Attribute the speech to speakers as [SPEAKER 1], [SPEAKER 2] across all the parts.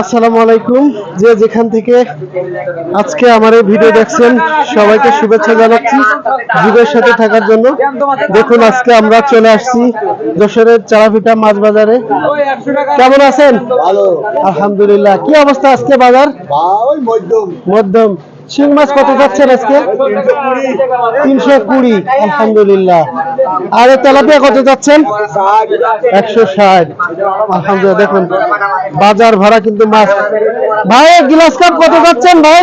[SPEAKER 1] আসসালামু আলাইকুম। যে যেখান থেকে আজকে আমার এই ভিডিও দেখছেন সবাইকে শুভেচ্ছা জানাচ্ছি যুগের সাথে থাকার জন্য। দেখুন আজকে আমরা চলে আসছি যশোরের চারাপিঠা মাছ বাজারে। কেমন আছেন? আলহামদুলিল্লাহ। কি অবস্থা আজকে বাজার?
[SPEAKER 2] মধ্যম।
[SPEAKER 1] শিং মাছ কত যাচ্ছেন আজকে? তিনশো কুড়ি আলহামদুলিল্লাহ। আর তেলাপিয়া কত যাচ্ছেন? একশো ষাট। আলহামদুলিল্লাহ দেখুন বাজার ভরা কিন্তু মাছ। ভাই গ্লাস কাপ কত যাচ্ছেন ভাই?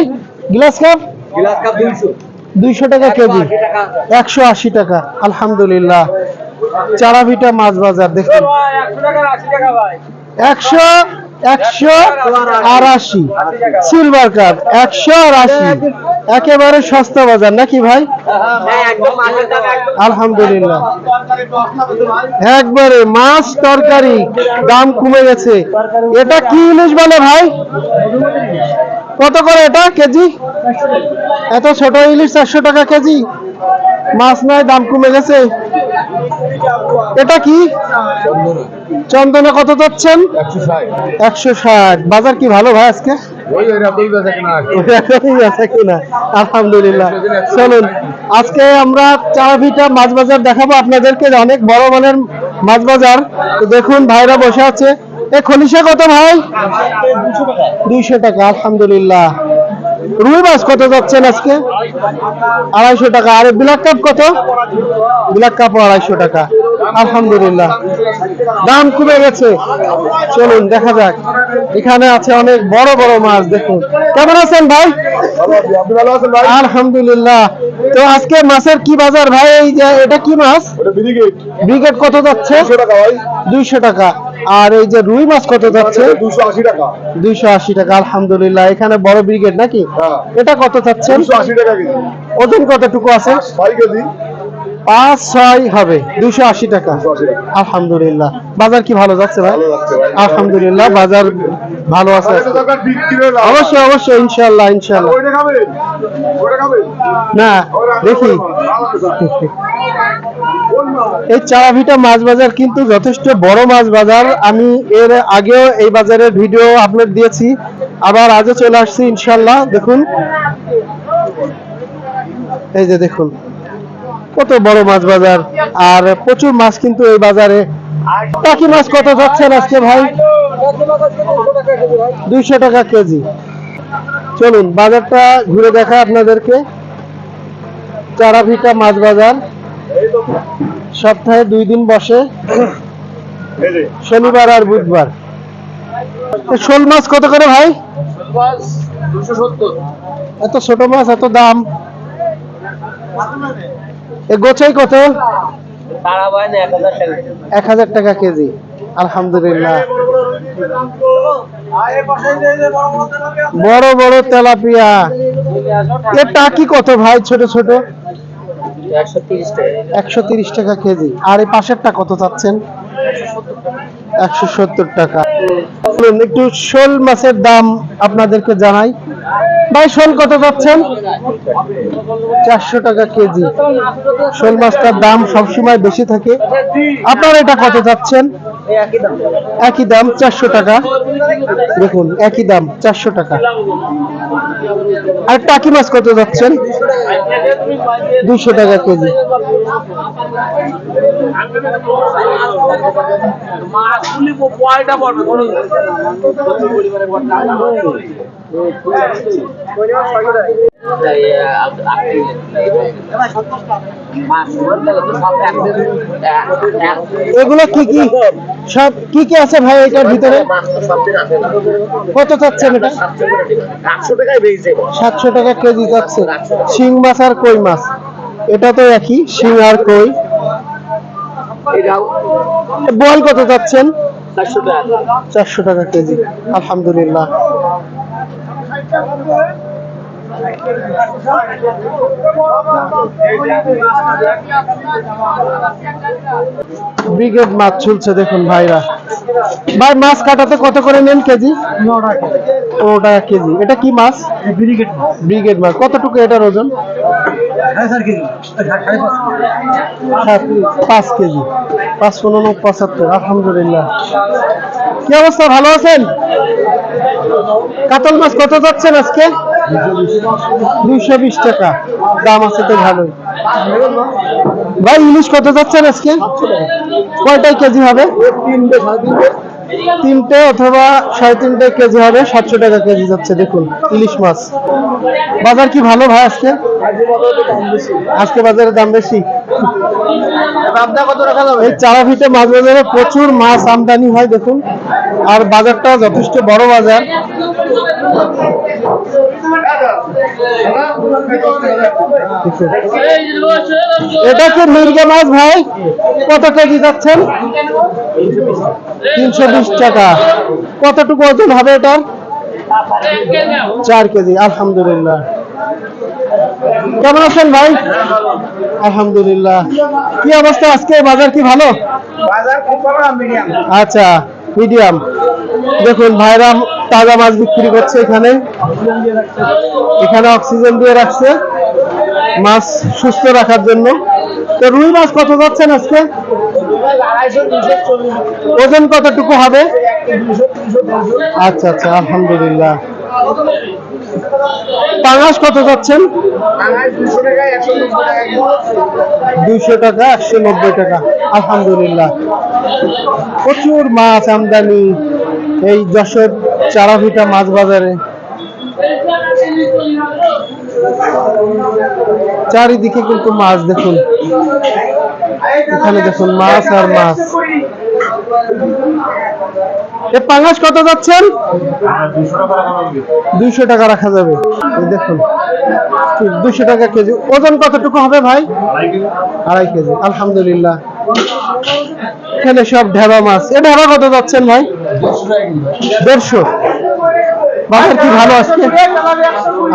[SPEAKER 1] Glass cup?
[SPEAKER 2] গ্লাস কাপ দুইশো।
[SPEAKER 1] দুইশো টাকা কেজি। একশো আশি টাকা। আলহামদুলিল্লাহ। চারাভিটা মাছ বাজার দেখুন। একশো একশো আশি সিলভার কাপ একশো আশি একেবারে সস্তা বাজার, নাকি ভাই? আলহামদুলিল্লাহ। একবারে মাছ তরকারি, দাম কমে গেছে। এটা কি ইলিশ বলে ভাই? কত করে এটা কেজি? এত ছোট ইলিশ, চারশো টাকা কেজি। মাছ নয়, দাম কমে গেছে। এটা কি? চন্দনে কত যাচ্ছেন?
[SPEAKER 2] একশো ষাট।
[SPEAKER 1] বাজার কি ভালো ভাই আজকে? আলহামদুলিল্লাহ। চলুন আজকে আমরা চারাভিটা মাছ বাজার দেখাবো আপনাদেরকে অনেক বড় মানের মাছ বাজার। দেখুন ভাইরা বসে আছে। এ খলিশা কত ভাই? দুইশো টাকা আলহামদুলিল্লাহ। রুই মাছ কত যাচ্ছেন আজকে? আড়াইশো টাকা। আর ব্ল্যাক কাপ কত? ব্ল্যাক কাপও আড়াইশো টাকা। আলহামদুলিল্লাহ। দাম কমে গেছে। চলুন দেখা যাক। এখানে আছে অনেক বড় বড় মাছ দেখুন। কেমন আছেন ভাই? আলহামদুলিল্লাহ। তো আজকে মাছের কি বাজার ভাই? এই যে এটা কি মাছ?
[SPEAKER 2] ব্রিগেড
[SPEAKER 1] কত যাচ্ছে? দুইশো টাকা আর এই যে রুই মাছ কত যাচ্ছে? দুইশো আশি টাকা। আলহামদুলিল্লাহ। এখানে বড় ব্রিগেড নাকি?
[SPEAKER 2] হ্যাঁ।
[SPEAKER 1] এটা কত
[SPEAKER 2] কেজি।
[SPEAKER 1] ওজন কতটুকু আছে?
[SPEAKER 2] কেজি।
[SPEAKER 1] পাঁচ ছয় হবে
[SPEAKER 2] দুশো আশি টাকা।
[SPEAKER 1] আলহামদুলিল্লাহ। বাজার কি ভালো যাচ্ছে ভাই? আলহামদুলিল্লাহ বাজার ভালো আছে। অবশ্যই অবশ্যই ইনশাল্লাহ ইনশাল্লাহ না দেখি। এই চারাভিটা মাছ বাজার কিন্তু যথেষ্ট বড় মাছ বাজার। আমি এর আগেও এই বাজারের ভিডিও আপলোড দিয়েছি। আবার আজও চলে আসছি ইনশাল্লাহ দেখুন। এই যে দেখুন। কত বড় মাছ বাজার? আর প্রচুর মাছ কিন্তু এই বাজারে। টাকি মাছ কত যাচ্ছেন আজকে ভাই? দুইশো টাকা কেজি। চলুন, বাজারটা ঘুরে দেখা আপনাদেরকে। চারাভিটা মাছ বাজার। সপ্তাহে দুই দিন বসে। শনিবার আর বুধবার। শোল মাছ কত করে ভাই? এত ছোট মাছ, এত দাম। এ গোছাই কত? এক হাজার টাকা কেজি। আলহামদুলিল্লাহ। বড় বড় তেলাপিয়া। এ টাকি কত ভাই ছোট ছোট? একশো তিরিশ টাকা। কেজি। আর এই পাশেরটা কত চাচ্ছেন? একশো সত্তর টাকা। একটু শোল মাছের দাম আপনাদেরকে জানাই। ভাই, শোল কত পাচ্ছেন চারশো টাকা কেজি। শোল মাছটার দাম সবসময় বেশি থাকে। আপনার এটা কত যাচ্ছেন একই দাম। চারশো টাকা। দেখুন একই দাম চারশো টাকা। আর টাকি মাছ কত যাচ্ছেন? দুশো টাকা কেজি। এগুলো কি কি? সব কি কি আছে ভাই এটার ভিতরে? কত চাচ্ছেন এটা? সাতশো টাকা কেজি যাচ্ছে শিং মাছ আর কই মাছ? এটা তো একই, শিং আর কই। বল কত যাচ্ছেন চারশো টাকা কেজি। আলহামদুলিল্লাহ। ব্রিগেড মাছ ঝুলছে দেখুন ভাইরা। ভাই মাছ কাটাতে কত করে নেন কেজি? পনেরো টাকা কেজি। এটা কি মাছ? ব্রিগেড মাছ। কতটুকু এটার ওজন? পাঁচ কেজি। পাঁচ পনেরো পঁচাত্তর। আলহামদুলিল্লাহ। কি অবস্থা? ভালো আছেন? কাতল মাছ কত যাচ্ছেন আজকে? দুইশো বিশ টাকা। দাম আছে তো ভালোই। ভাই, ইলিশ কত যাচ্ছেন আজকে? কয়টাই কেজি হবে? তিনটে অথবা সাড়ে তিনটে কেজি হবে, সাতশো টাকা কেজি যাচ্ছে, দেখুন, ইলিশ মাছ। বাজার কি ভালো ভাই আজকে? আজকে বাজারে দাম বেশি? এই চারা ভিটে মাছ বাজারে প্রচুর মাছ আমদানি হয়, দেখুন। আর বাজারটা যথেষ্ট বড় বাজার। এটা কি মির্গা মাছ ভাই? কত কেজি যাচ্ছেন? তিনশো বিশ টাকা। কতটুকু ওজন হবে এটার চার কেজি আলহামদুলিল্লাহ। কেমন আছেন ভাই? আলহামদুলিল্লাহ। কি অবস্থা আজকে? বাজার কি ভালো? আচ্ছা মিডিয়াম। দেখুন, ভাইরা তাজা মাছ বিক্রি করছে এখানে। এখানে অক্সিজেন দিয়ে রাখছে মাছ সুস্থ রাখার জন্য। তো রুই মাছ কত যাচ্ছেন আজকে? ওজন কতটুকু হবে? আচ্ছা আচ্ছা আলহামদুলিল্লাহ। পাঙাশ কত যাচ্ছেন। দুইশো টাকা, একশো নব্বই টাকা। আলহামদুলিল্লাহ। প্রচুর মাছ আমদানি। এই যশোর চারাভিটা মাছ বাজারে। চারিদিকে কিন্তু মাছ দেখুন। এখানে দেখুন মাছ আর মাছ। এ পাঙাশ কত যাচ্ছেন? দুইশো টাকা রাখা যাবে। দেখুন দুইশো টাকা কেজি। ওজন কতটুকু হবে ভাই? আড়াই কেজি। আলহামদুলিল্লাহ। এখানে সব ঢেবা মাছ। এ ঢেবা কত যাচ্ছেন ভাই? দেড়শো। বাজার কি ভালো আজকে?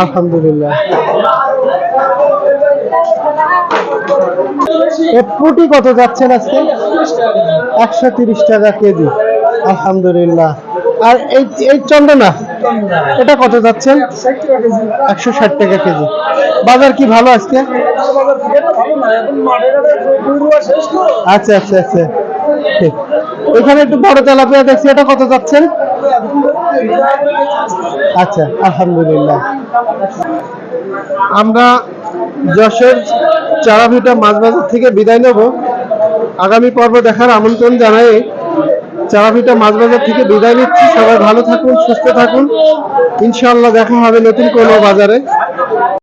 [SPEAKER 1] আলহামদুলিল্লাহ। পুটি কত যাচ্ছেন আজকে? একশো তিরিশ টাকা কেজি। আলহামদুলিল্লাহ। আর এই এই চন্দনা, এটা কত যাচ্ছেন? একশো ষাট টাকা কেজি। বাজার কি ভালো আজকে? আচ্ছা আচ্ছা আচ্ছা। ঠিক। এখানে একটু বড় তেলাপিয়া দেখছি, এটা কত যাচ্ছেন আচ্ছা আলহামদুলিল্লাহ। আমরা যশোর চারাভিটা মাছ বাজার থেকে বিদায় নেব। আগামী পর্ব দেখার আমন্ত্রণ জানাই। চারাভিটা মাছ বাজার থেকে বিদায় নিচ্ছি। সবাই ভালো থাকুন, সুস্থ থাকুন। ইনশাআল্লাহ দেখা হবে নতুন কোনো বাজারে।